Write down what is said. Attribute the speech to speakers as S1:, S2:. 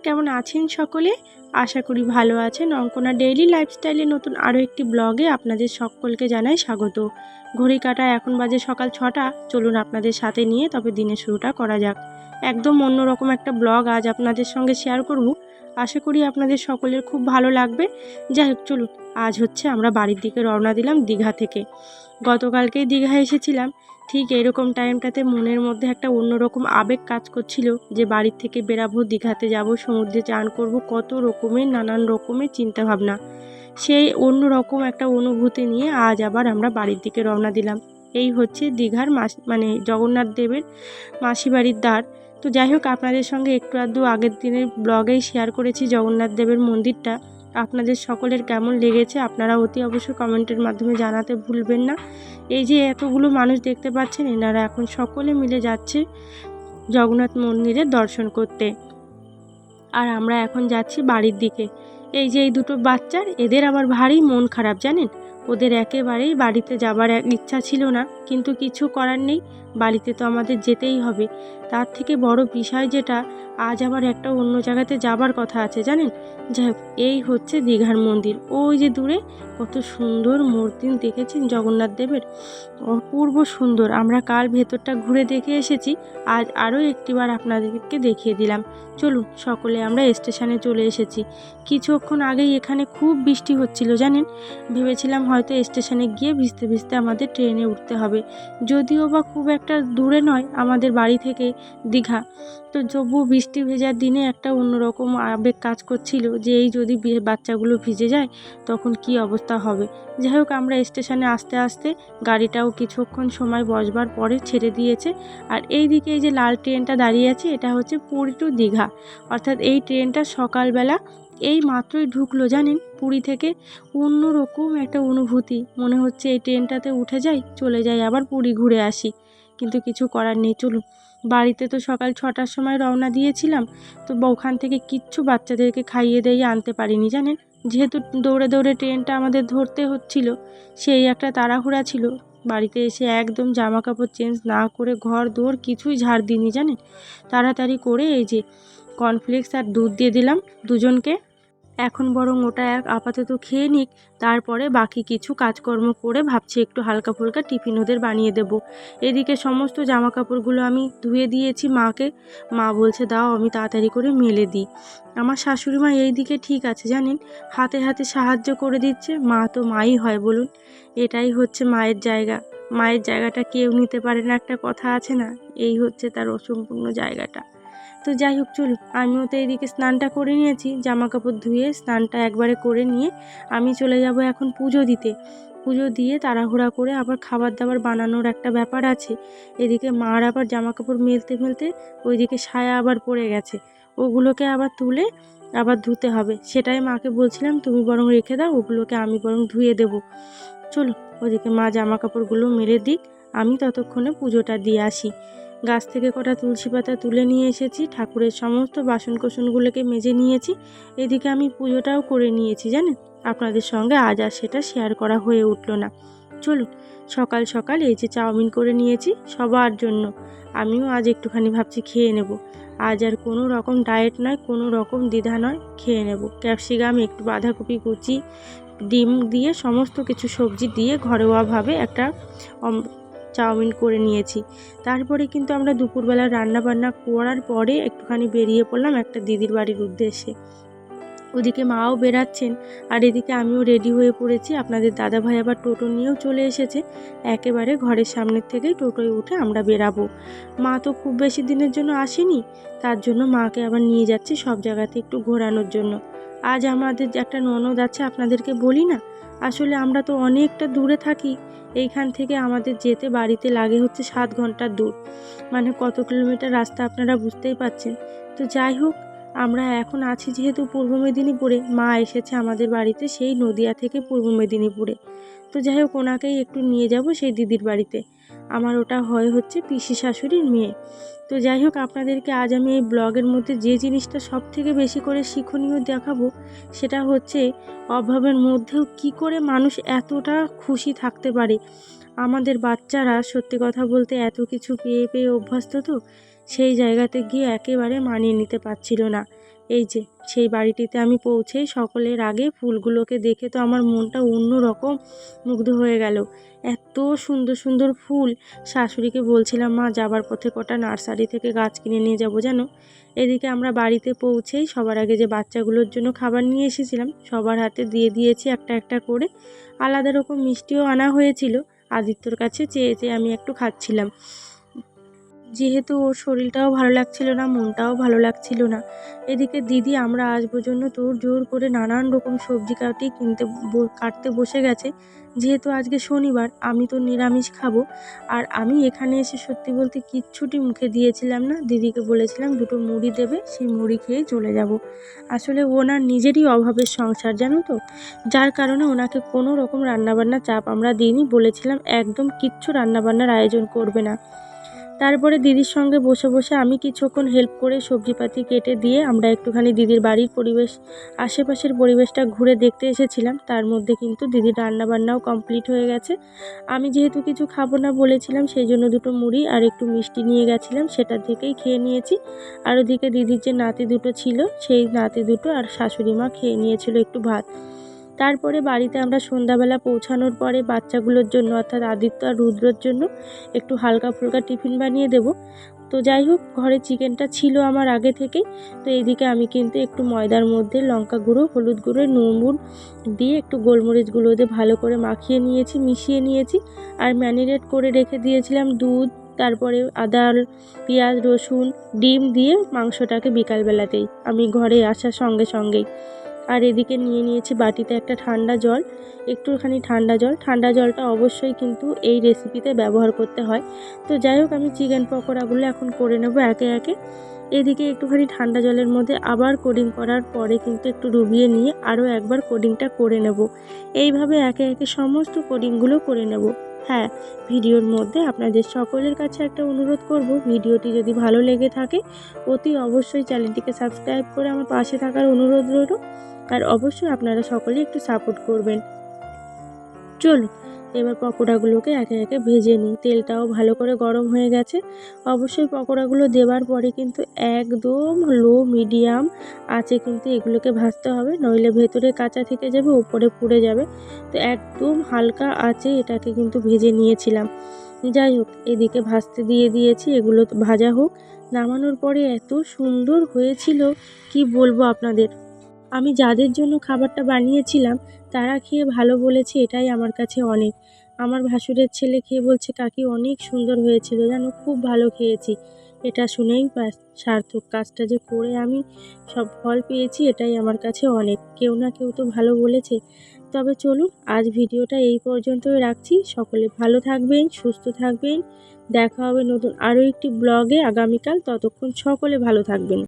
S1: কেমন আছেন সকলে? আশা করি ভালো আছেন। অঙ্কনা ডেইলি লাইফস্টাইলে নতুন আরও একটি ব্লগে আপনাদের সকলকে জানাই স্বাগত। ঘড়ি কাটা, এখন বাজে সকাল ছটা। চলুন আপনাদের সাথে নিয়ে তবে দিনের শুরুটা করা যাক। একদম অন্যরকম একটা ব্লগ আজ আপনাদের সঙ্গে শেয়ার করব। আশা করি আপনাদের সকলের খুব ভালো লাগবে। যাই হোক, চলুন। আজ হচ্ছে আমরা বাড়ির দিকে রওনা দিলাম দীঘা থেকে। গতকালকেই দীঘা এসেছিলাম। ঠিক এরকম টাইমটাতে মনের মধ্যে একটা অন্যরকম আবেগ কাজ করছিল যে বাড়ির থেকে বেরাবো দীঘাতে যাব, সমুদ্রে চান করব, কত রকমের, নানান রকমের চিন্তাভাবনা। সেই অন্য রকম একটা অনুভূতি নিয়ে আজ আবার আমরা বাড়ির দিকে রওনা দিলাম। এই হচ্ছে দীঘার মাস মানে জগন্নাথ দেবের মাসি বাড়ির দ্বার। তো যাই হোক, আপনাদের সঙ্গে একটু আধটু আগের দিনের ব্লগেই শেয়ার করেছি জগন্নাথ দেবের মন্দিরটা। আপনাদের সকলের কেমন লেগেছে আপনারা অতি অবশ্যই কমেন্টের মাধ্যমে জানাতে ভুলবেন না। এই যে এতগুলো মানুষ দেখতে পাচ্ছেন, এনারা এখন সকলে মিলে যাচ্ছে জগন্নাথ মন্দিরের দর্শন করতে। আর আমরা এখন যাচ্ছি বাড়ির দিকে। এই যে এই দুটো বাচ্চার, এদের আবার ভারী মন খারাপ, জানেন? ওদের একেবারেই বাড়িতে যাবার ইচ্ছা ছিল না। কিন্তু কিছু করার নেই। বাড়িতে তো আমাদের যেতেই হবে। তার থেকে বড় বিষয় যেটা, আজ আবার একটা অন্য জায়গাতে যাবার কথা আছে, জানেন? যাই হোক, এই হচ্ছে দীঘার মন্দির। ওই যে দূরে, কত সুন্দর মূর্তি দেখেছেন জগন্নাথ দেবের? অপূর্ব সুন্দর। আমরা কাল ভেতরটা ঘুরে দেখে এসেছি। আজ আরও একটিবার আপনাদেরকে দেখিয়ে দিলাম। চলুন, সকলে আমরা স্টেশনে চলে এসেছি। কিছুক্ষণ আগেই এখানে খুব বৃষ্টি হচ্ছিল, জানেন? ভেবেছিলাম হয়তো স্টেশনে গিয়ে ভিজতে ভিজতে আমাদের ট্রেনে উঠতে হবে। যদিও বা খুব একটা দূরে নয়, আমাদের বাড়ি থেকে দীঘা। তো তবু বৃষ্টি ভেজার দিনে একটা অন্যরকম আবেগ কাজ করছিল যে, এই যদি বাচ্চাগুলো ভিজে যায়, তখন কি অবস্থা হবে? যাই হোক আমরা স্টেশনে আস্তে আস্তে গাড়িটাও কিছুক্ষণ সময় বসবার পরে ছেড়ে দিয়েছে। আর এই দিকে এই যে লাল ট্রেনটা দাঁড়িয়ে আছে, এটা হচ্ছে পুরী টু দীঘা। অর্থাৎ এই ট্রেনটা সকালবেলা এই মাত্রই ঢুকলো জানেন পুরী থেকে। অন্যরকম একটা অনুভূতি। মনে হচ্ছে এই ট্রেনটাতে উঠে যাই, চলে যাই, আবার পুরী ঘুরে আসি। কিন্তু কিছু করার নেই। চলুন, বাড়িতে তো সকাল ছটার সময় রওনা দিয়েছিলাম। তো ওখান থেকে কিচ্ছু বাচ্চাদেরকে খাইয়ে দিয়ে আনতে পারিনি জানেন। যেহেতু দৌড়ে দৌড়ে ট্রেনটা আমাদের ধরতে হচ্ছিল, সেই একটা তাড়াহুড়া ছিল। বাড়িতে এসে একদম জামা কাপড় চেঞ্জ না করে ঘর দৌড় কিছুই ঝাড় দিইনি জানেন। তাড়াতাড়ি করে এই যে কর্নফ্লেক্স আর দুধ দিয়ে দিলাম দুজনকে। এখন বরং ওটা এক আপাতত খেয়ে নিক, তারপরে বাকি কিছু কাজকর্ম করে ভাবছি একটু হালকা ফুলকা টিফিন ওদের বানিয়ে দেব। এদিকে সমস্ত জামা কাপড়গুলো আমি ধুয়ে দিয়েছি মাকে। মা বলছে, দাও, আমি তাড়াতাড়ি করে মেলে দিই। আমার শাশুড়ি মা এই দিকে ঠিক আছে, জানেন? হাতে হাতে সাহায্য করে দিচ্ছে, মা তো মাই হয়, বলুন? এটাই হচ্ছে মায়ের জায়গা। মায়ের জায়গাটা কেউ নিতে পারে না, একটা কথা আছে না? এই হচ্ছে তার অসম্পূর্ণ জায়গাটা। তো যাই হোক চলুন আমিও তো এইদিকে স্নানটা করে নিয়েছি। জামা কাপড় ধুয়ে স্নানটা একবারে করে নিয়ে আমি চলে যাব এখন পুজো দিতে। পুজো দিয়ে তাড়াহুড়া করে আবার খাবার দাবার বানানোর একটা ব্যাপার আছে। এদিকে মার আবার জামা কাপড় মেলতে মেলতে ওইদিকে সায়া আবার পড়ে গেছে। ওগুলোকে আবার তুলে আবার ধুতে হবে। সেটাই মাকে বলছিলাম, তুমি বরং রেখে দাও, ওগুলোকে আমি বরং ধুয়ে দেবো। চলো, ওদিকে মা জামা কাপড়গুলো মেলে দিক। আমি ততক্ষণে পুজোটা দিয়ে আসি। গাছ থেকে কটা তুলসী পাতা তুলে নিয়ে এসেছি, ঠাকুরের সমস্ত বাসন কোসনগুলোকে মেজে নিয়েছি, এদিকে আমি পুজোটাও করে নিয়েছি জানেন। আপনাদের সঙ্গে আজ আর সেটা শেয়ার করা হয়ে উঠল না। চলুন, সকাল সকাল এই যে চাউমিন করে নিয়েছি সবার জন্য। আমিও আজ একটুখানি ভাবছি খেয়ে নেব। আজ আর কোনো রকম ডায়েট নয়, কোনো রকম দ্বিধা নয়, খেয়ে নেব। ক্যাপসিকাম একটু বাঁধাকপি কুচি, ডিম দিয়ে সমস্ত কিছু সবজি দিয়ে ঘরোয়াভাবে একটা চাউমিন করে নিয়েছি। তারপরে কিন্তু আমরা দুপুরবেলা রান্না বান্না করার পরে একটুখানি বেরিয়ে পড়লাম একটা দিদির বাড়ির উদ্দেশ্যে। ওদিকে মাও বেরাচ্ছেন আর এদিকে আমিও রেডি হয়ে পড়েছি। আপনাদের দাদাভাই আবার টোটো নিয়েও চলে এসেছে। একেবারে ঘরের সামনের থেকেই টোটোয় উঠে আমরা বেরাবো। মা তো খুব বেশি দিনের জন্য আসেনি, তার জন্য মাকে আবার নিয়ে যাচ্ছি সব জায়গাতে একটু ঘোরানোর জন্য। আজ আমাদের একটা ননদ আছে, আপনাদেরকে বলি না? আসলে আমরা তো অনেকটা দূরে থাকি। এইখান থেকে আমাদের যেতে বাড়িতে লাগে হচ্ছে সাত ঘণ্টার দূর। মানে কত কিলোমিটার রাস্তা আপনারা বুঝতেই পারছেন। তো যাই হোক আমরা এখন আছি যেহেতু পূর্ব মেদিনীপুরে, মা এসেছে আমাদের বাড়িতে সেই নদিয়া থেকে পূর্ব মেদিনীপুরে। তো যাই হোক, ওনাকেই একটু নিয়ে যাব সেই দিদির বাড়িতে। আমার ওটা হয় হচ্ছে পিসি শাশুড়ির মেয়ে। তো যাই হোক, আপনাদেরকে আজ আমি এই ব্লগের মধ্যে যে জিনিসটা সব থেকে বেশি করে শিক্ষণীয় দেখাবো, সেটা হচ্ছে অভাবের মধ্যেও কি করে মানুষ এতটা খুশি থাকতে পারে। আমাদের বাচ্চারা সত্যি কথা বলতে এত কিছু পেয়ে পেয়ে অভ্যস্ত তো সেই জায়গাতে গিয়ে একেবারে মানিয়ে নিতে পারছিল না। এই যে, সেই বাড়িটিতে আমি পৌঁছেই সকলের আগে ফুলগুলোকে দেখে তো আমার মনটা অন্য রকম মুগ্ধ হয়ে গেল। এত সুন্দর সুন্দর ফুল। শাশুড়িকে বলছিলাম, মা, যাবার পথে কটা নার্সারি থেকে গাছ কিনে নিয়ে যাব জানো? এদিকে আমরা বাড়িতে পৌঁছেই সবার আগে যে বাচ্চাগুলোর জন্য খাবার নিয়ে এসেছিলাম, সবার হাতে দিয়ে দিয়েছি একটা একটা করে। আলাদা রকম মিষ্টিও আনা হয়েছিল। আদিত্যর কাছে চেয়ে চেয়ে আমি একটু খাচ্ছিলাম। যেহেতু ওর শরীরটাও ভালো লাগছিল না, মনটাও ভালো লাগছিল না। এদিকে দিদি, আমরা আসব জন্য তোর জোর করে নানান রকম সবজি কাটি কিনতে কাটতে বসে গেছে। যেহেতু আজকে শনিবার, আমি তো নিরামিষ খাব। আর আমি এখানে এসে সত্যি বলতে কিচ্ছুটি মুখে দিয়েছিলাম না। দিদিকে বলেছিলাম, দুটো মুড়ি দেবে, সেই মুড়ি খেয়ে চলে যাব। আসলে ওনার নিজেরই অভাবের সংসার, জানো তো? যার কারণে ওনাকে কোনো রকম রান্নাবান্না চাপ আমরা দিইনি, বলেছিলাম একদম কিচ্ছু রান্নাবান্নার আয়োজন করবে না। তারপরে দিদির সঙ্গে বসে বসে আমি কিছুক্ষণ হেল্প করে সবজিপাতি কেটে দিয়ে আমরা একটুখানি দিদির বাড়ির পরিবেশ, আশেপাশের পরিবেশটা ঘুরে দেখতে এসেছিলাম। তার মধ্যে কিন্তু দিদির রান্নাবান্নাও কমপ্লিট হয়ে গেছে। আমি যেহেতু কিছু খাব না বলেছিলাম, সেই জন্য দুটো মুড়ি আর একটু মিষ্টি নিয়ে গেছিলাম, সেটা থেকেই খেয়ে নিয়েছি। আর ওদিকে দিদির যে নাতি দুটো ছিল, সেই নাতি দুটো আর শাশুড়ি মা খেয়ে নিয়েছিল একটু ভাত। তারপরে বাড়িতে আমরা সন্ধ্যাবেলা পৌঁছানোর পরে বাচ্চাগুলোর জন্য অর্থাৎ আদিত্য আর রুদ্রর জন্য একটু হালকা ফুলকা টিফিন বানিয়ে দেবো। তো যাই হোক, ঘরে চিকেনটা ছিল আমার আগে থেকেই। তো এইদিকে আমি কিন্তু একটু ময়দার মধ্যে লঙ্কা গুঁড়ো, হলুদ গুঁড়ো, নুন দিয়ে একটু গোলমরিচ গুঁড়ো দিয়ে ভালো করে মাখিয়ে নিয়েছি, মিশিয়ে নিয়েছি। আর ম্যারিনেট করে রেখে দিয়েছিলাম দুধ, তারপরে আদা, পেঁয়াজ, রসুন, ডিম দিয়ে মাংসটাকে বিকালবেলাতেই। আমি ঘরে আসার সঙ্গে সঙ্গেই। আর এদিকে নিয়ে নিয়েছি বাটিতে একটা ঠান্ডা জল, একটুখানি ঠান্ডা জল। ঠান্ডা জলটা অবশ্যই কিন্তু এই রেসিপিতে ব্যবহার করতে হয়। তো যাই হোক, আমি চিকেন পকোড়াগুলো এখন করে নেব একে একে। এদিকে একটুখানি ঠান্ডা জলের মধ্যে আবার কোডিং করার পরে কিন্তু একটু ডুবিয়ে নিয়ে আরও একবার কোডিংটা করে নেব। এইভাবে একে একে সমস্ত কোডিংগুলো করে নেব। হ্যাঁ ভিডিওর মধ্যে আপনাদের সকলের কাছে একটা অনুরোধ করব, ভিডিওটি যদি ভালো লেগে থাকে, অতি অবশ্যই চ্যানেলটিকে সাবস্ক্রাইব করে আমার পাশে থাকার অনুরোধ রইল। আর অবশ্যই আপনারা সকলেই একটু সাপোর্ট করবেন। চলুন এবার পকোড়াগুলোকে একে একে ভেজে নিই। তেলটাও ভালো করে গরম হয়ে গেছে। অবশ্যই পকোড়াগুলো দেওয়ার পরে কিন্তু একদম লো মিডিয়াম আছে কিন্তু এগুলোকে ভাজতে হবে। নইলে ভেতরে কাঁচা থেকে যাবে, উপরে পুড়ে যাবে। তো একদম হালকা আছে এটাকে কিন্তু ভেজে নিয়েছিলাম। যাই হোক, এদিকে ভাজতে দিয়ে দিয়েছি, এগুলো ভাজা হোক। নামানোর পরে এত সুন্দর হয়েছিল, কি বলব আপনাদের? আমি যাদের জন্য খাবারটা বানিয়েছিলাম, তারা খেয়ে ভালো বলেছে, এটাই আমার কাছে অনেক। আমার ভাসুরের ছেলে খেয়ে বলছে, কাকি, অনেক সুন্দর হয়েছিল, জানো, খুব ভালো খেয়েছি। এটা শুনেই সার্থক, কাজটা যে করে আমি সব ফল পেয়েছি, এটাই আমার কাছে অনেক। কেউ না কেউ তো ভালো বলেছে। তবে চলুন, আজ ভিডিওটা এই পর্যন্তই রাখছি। সকলে ভালো থাকবেন, সুস্থ থাকবেন। দেখা হবে নতুন আরও একটি ব্লগে। আগামীকাল ততক্ষণ সকলে ভালো থাকবেন।